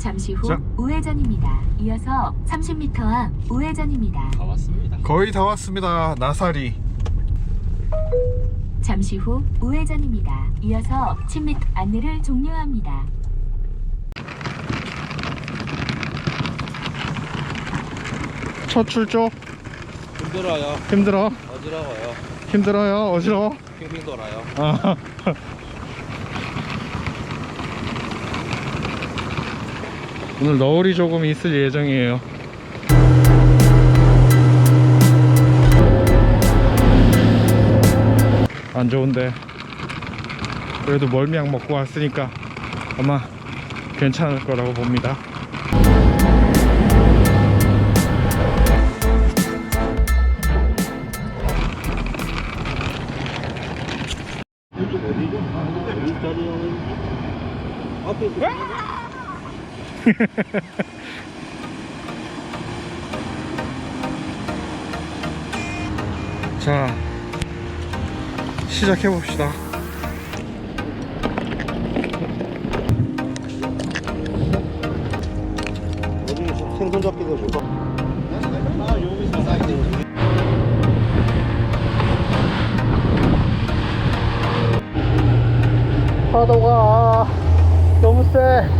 잠시 후 자. 우회전입니다. 이어서 30m 앞 우회전입니다. 다 왔습니다. 거의 다 왔습니다. 나사리. 잠시 후 우회전입니다. 이어서 10m 안내를 종료합니다. 첫 출조 힘들어요. 힘들어. 어지러워요. 힘들어요. 어지러워. 핑핑 돌아요. 아. 오늘 너울이 조금 있을 예정이에요. 안 좋은데 그래도 멀미약 먹고 왔으니까 아마 괜찮을 거라고 봅니다. 자 시작해 봅시다. 생선 잡기도 좋고. 파도가 너무 세.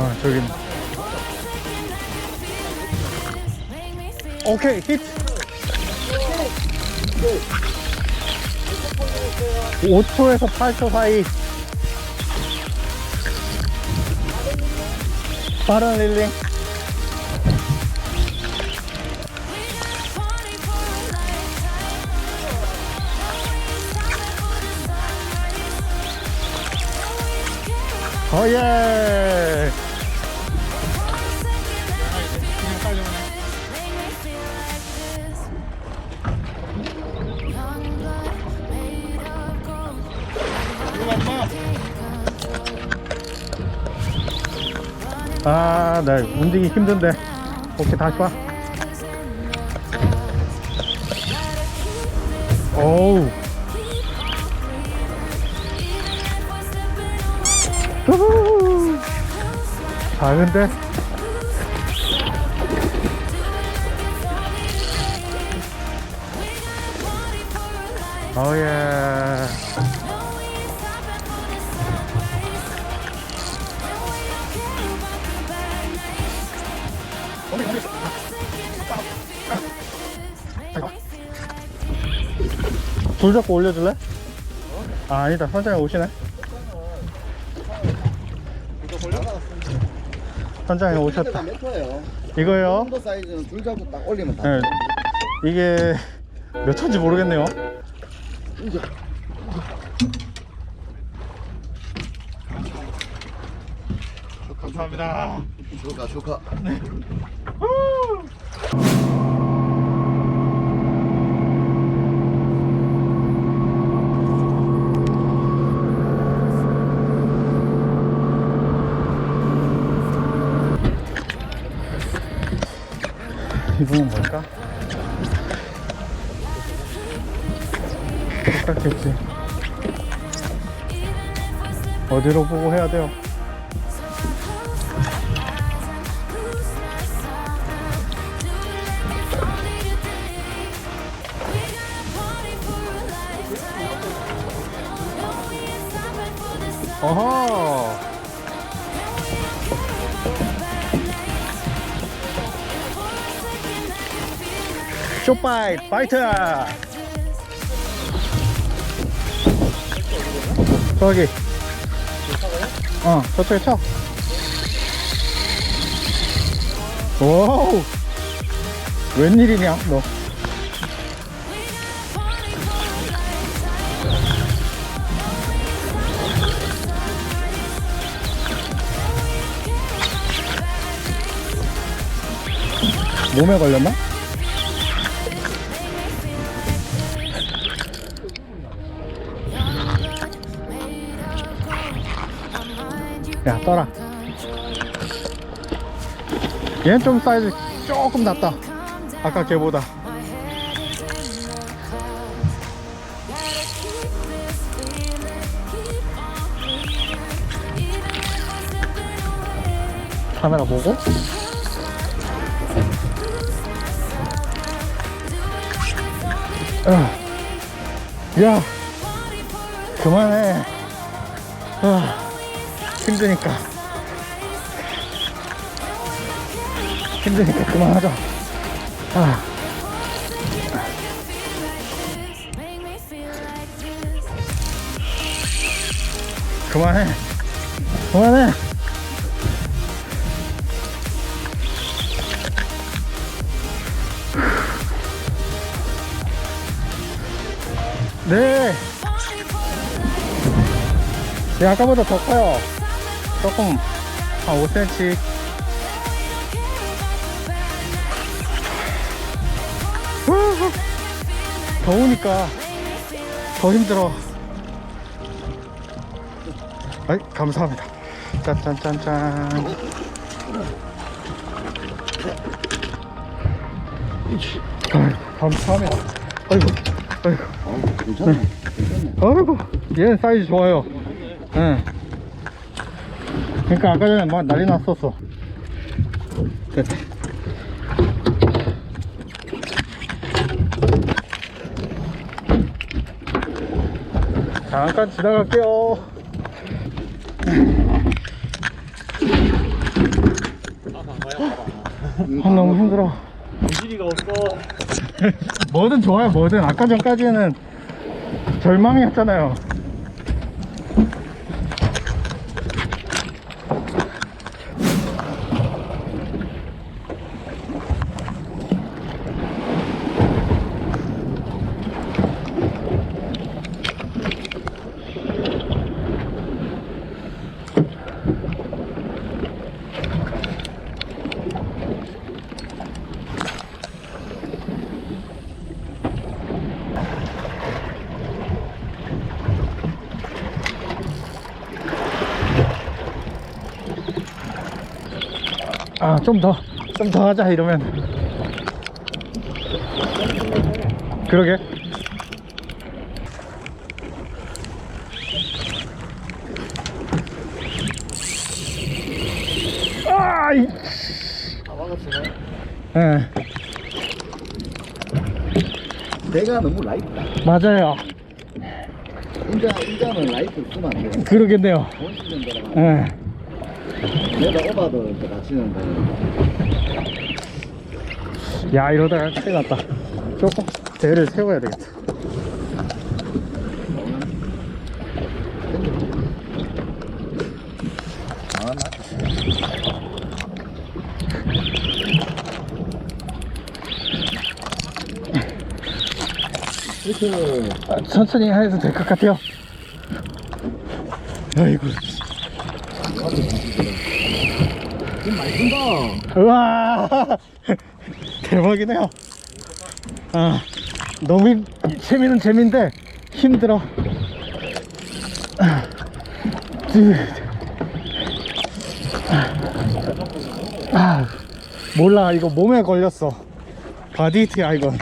아 저기. 오케이 히트. 5초에서 8초 사이. 빠른 릴링. 어예 아, 나 움직이기 힘든데. 오케이, 다시 봐. 오우. 작은데? 어예. 불 잡고 올려줄래? 아, 아니다. 선장님 오시네. 선장님 오셨다. 몇? 이거요? 정도 사이즈는 줄 잡고 딱 올리면 다. 네. 이게 몇 천지 모르겠네요. 감사합니다. 슈카 슈카. 이분은 뭘까? 똑같겠지. 어디로 보고 해야 돼요? 어허! 쇼파이 파이터. 저기. 어 저쪽에 쳐. 오우. 웬일이냐 너. 몸에 걸렸나? 야 떠라. 얘는 좀 사이즈 조금 낫다. 아까 걔보다. 카메라 보고? 아, 야 그만해. 아, 힘드니까 힘드니까 그만하자 아. 그만해 그만해 네. 네, 아까보다 더 커요. 조금, 한 5cm. 후, 더우니까 더 힘들어. 아이, 감사합니다. 짠짠짠짠. 아이, 감사합니다. 아이고, 아이고. 어, 괜찮네. 아이고 얘는 사이즈 좋아요 응. 그러니까 아까 전에 막 난리 났었어. 됐다 잠깐 지나갈게요. 아, 너무 힘들어. 무지리가 없어. 뭐든 좋아요 뭐든. 아까 전까지는 절망이었잖아요 아 좀 더 좀 더 하자 이러면. 그러게. 아이 예. 내가 너무 라이트다. 맞아요. 인자, 인자는 라이트 쓰면 안 돼. 그러겠네요. 예. 내가 오바도 같이는데. 야 이러다가 큰일 났다. 조금 대를 세워야 되겠다. 아, 나 이렇게 아, 천천히 해도 될 것 같아요. 아이고 좀 많이 든다. 우와. 대박이네요. 아 너무 힘, 재미는 재미인데 힘들어. 아, 찌- 아 몰라. 이거 몸에 걸렸어. 바디히트야 이건.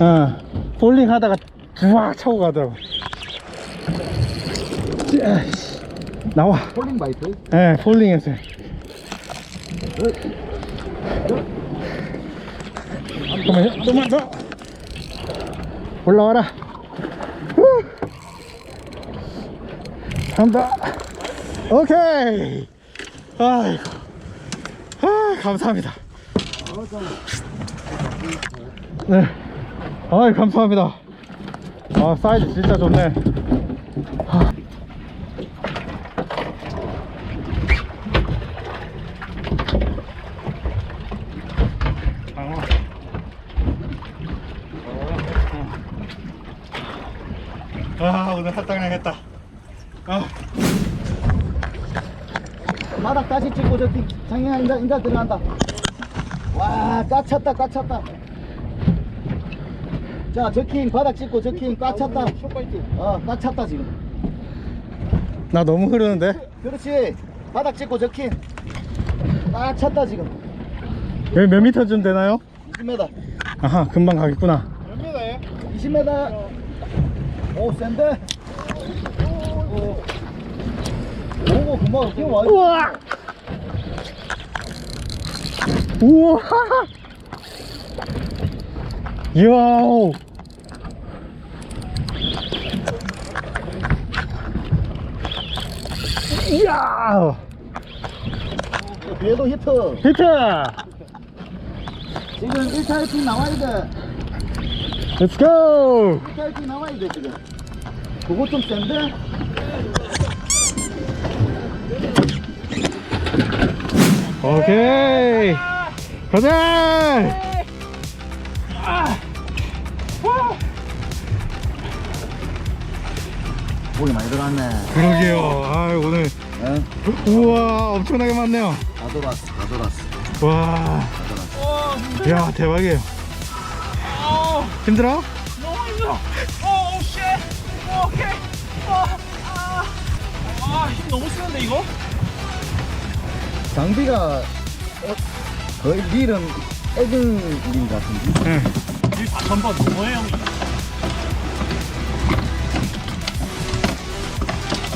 어 볼링 하다가 쫙 차고 가더라고. 찌- 아이씨. 나와 폴링 바이트? 예, 폴링 했어요. 잠깐만요, 좀만 더. 올라와라. 후. 한다. 오케이. 아이고. 아, 감사합니다. 네. 아이, 감사합니다. 아, 사이즈 진짜 좋네. 할당량 했다. 아 마닥 다시 찍고 저기 장애인 인자, 인자 들어간다. 와, 꽉 찼다, 꽉 찼다. 자, 저킹 바닥 찍고 저킹 꽉 찼다. 어, 꽉 찼다 지금. 나 너무 흐르는데? 그렇지. 바닥 찍고 저킹. 꽉 찼다 지금. 여기 몇 미터쯤 되나요? 20m. 아하, 금방 가겠구나. 20m. 오, 센데. 오, 오, 금방 뛰어와. 우와! 우와! 이야! 이야! 뒤에도 히트. 히트! 지금 1타 1팅 나와야 돼. Let's go! 1타 1팅 나와야 돼, 지금. 그거 좀 센데? 오케이! 가자! 고기 많이 들어왔네. 그러게요. 아 오늘 응? 우와 엄청나게 많네요. 다 돌았어, 다 돌았어. 와, 다 돌았어. 야 대박이에요. 힘들어? 너무 힘들어. 어, 쉣. 오케이. 어, 아, 아, 힘 너무 쓰는데 이거? 장비가 어, 거의 릴은 애들 릴 같은데. 응. 이 4천 번 뭐예요?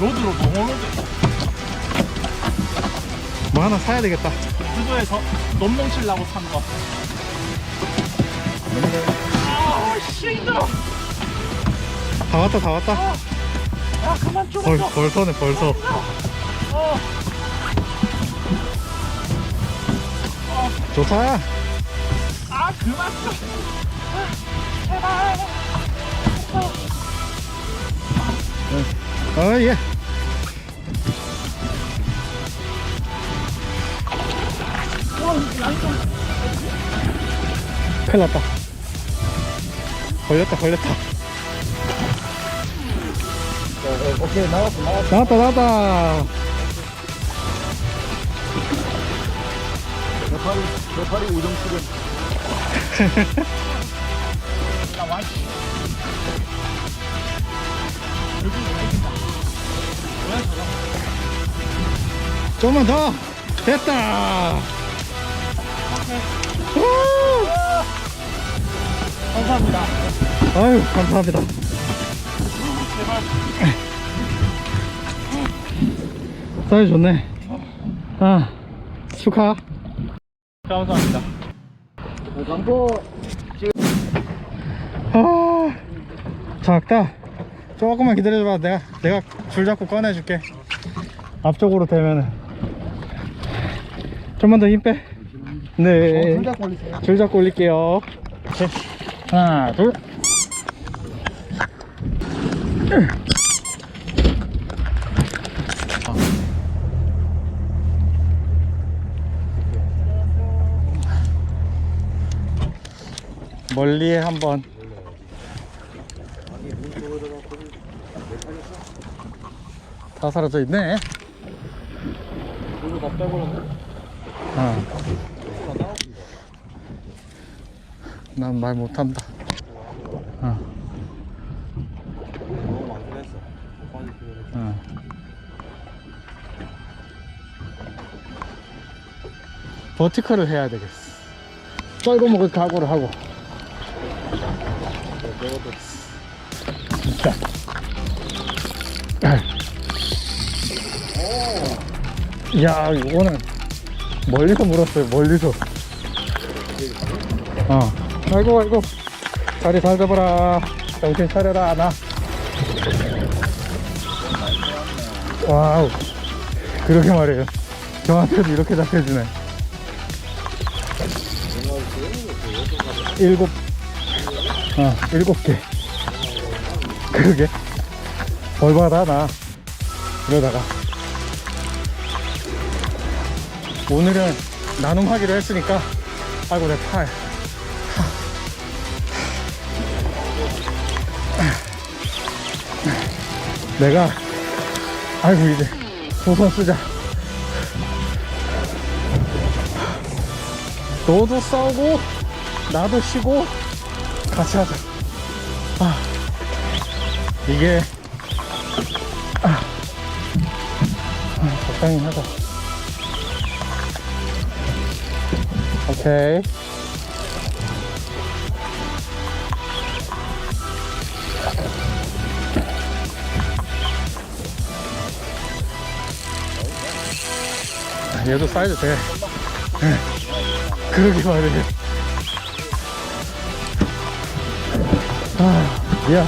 로드로 너무 로드. 뭐 하나 사야 되겠다. 유도에서 넘넘치려고 산 거. 아, 씨 힘들어. 다 왔다 다 왔다. 아, 그만 좀. 벌, 벌써네 벌써. 어, 좋다. 아, 그만 좀. 아, 제발. 어 예. 큰일 났다. 걸렸다 걸렸다. 어, 오케이, 나왔어, 나왔어. 나왔다 나왔다. 팔이, 내 팔이 우정치는. 나 와이씨. 좀만 더. 됐다. 우! 감사합니다. 아유 감사합니다. 사이 좋네. 아 축하. 감사합니다. 강포 아 작다. 조금만 기다려봐. 내가 내가 줄 잡고 꺼내줄게. 앞쪽으로 되면은 좀만 더 힘 빼. 네. 둘다 걸리세요. 줄 잡고 올릴게요. 오케이. 하나, 둘. 멀리에 한번 다 사라져 있네. 어. 난말 못한다. 어. 어. 버티컬을 해야 되겠어. 썰고 먹을 각오를 하고. 자. 야, 이거는 멀리서 물었어요, 멀리서. 어. 아이고, 아이고. 자리 잘 잡아라. 정신 차려라, 나. 와우. 그러게 말해요. 저한테도 이렇게 잡혀주네. 일곱, 어, 일곱 개. 그러게. 벌받아, 나. 이러다가. 오늘은 나눔하기로 했으니까, 아이고, 내 팔. 내가, 아이고, 이제, 우선 쓰자. 너도 싸우고 나도 쉬고 같이 하자. 아. 이게 아, 아, 적당히 하자. 오케이. 아, 얘도 사이즈 돼. 그러게 말이에 아, 야.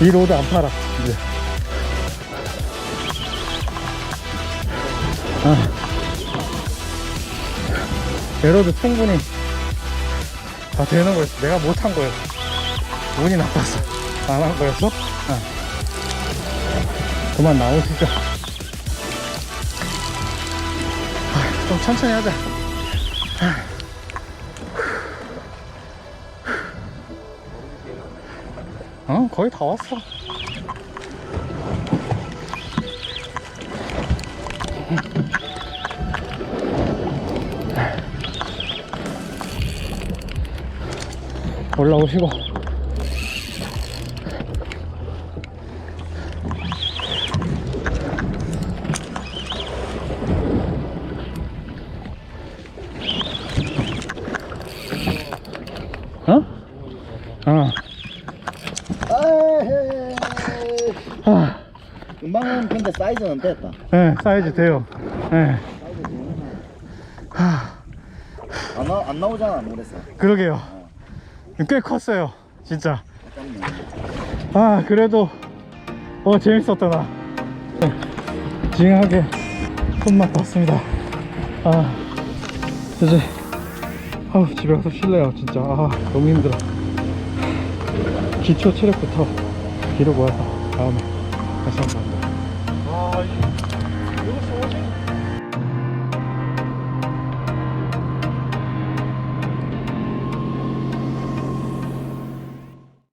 이 로드 안 팔아, 이제. 아. 에로드 충분히 다 되는 거였어. 내가 못한 거였어. 운이 나빴어. 안 한 거였어? 아. 그만 나오시죠. 아, 좀 천천히 하자. 어, 거의 다 왔어. 올라오시고. 어? 어. 아헤. 아, 금방은 근데 사이즈는 됐다. 네, 사이즈 돼요. 네. 하, 안, 나, 안 나오잖아, 모래서. 그러게요. 꽤 컸어요. 진짜. 아깝네. 아, 그래도, 어, 재밌었다, 나. 네, 징하게 손맛 봤습니다. 아, 이제, 아우, 집에 가서 쉴래요, 진짜. 아, 너무 힘들어. 기초 체력부터 기록 모아서 다음에 다시 한번 합니다. 아, 이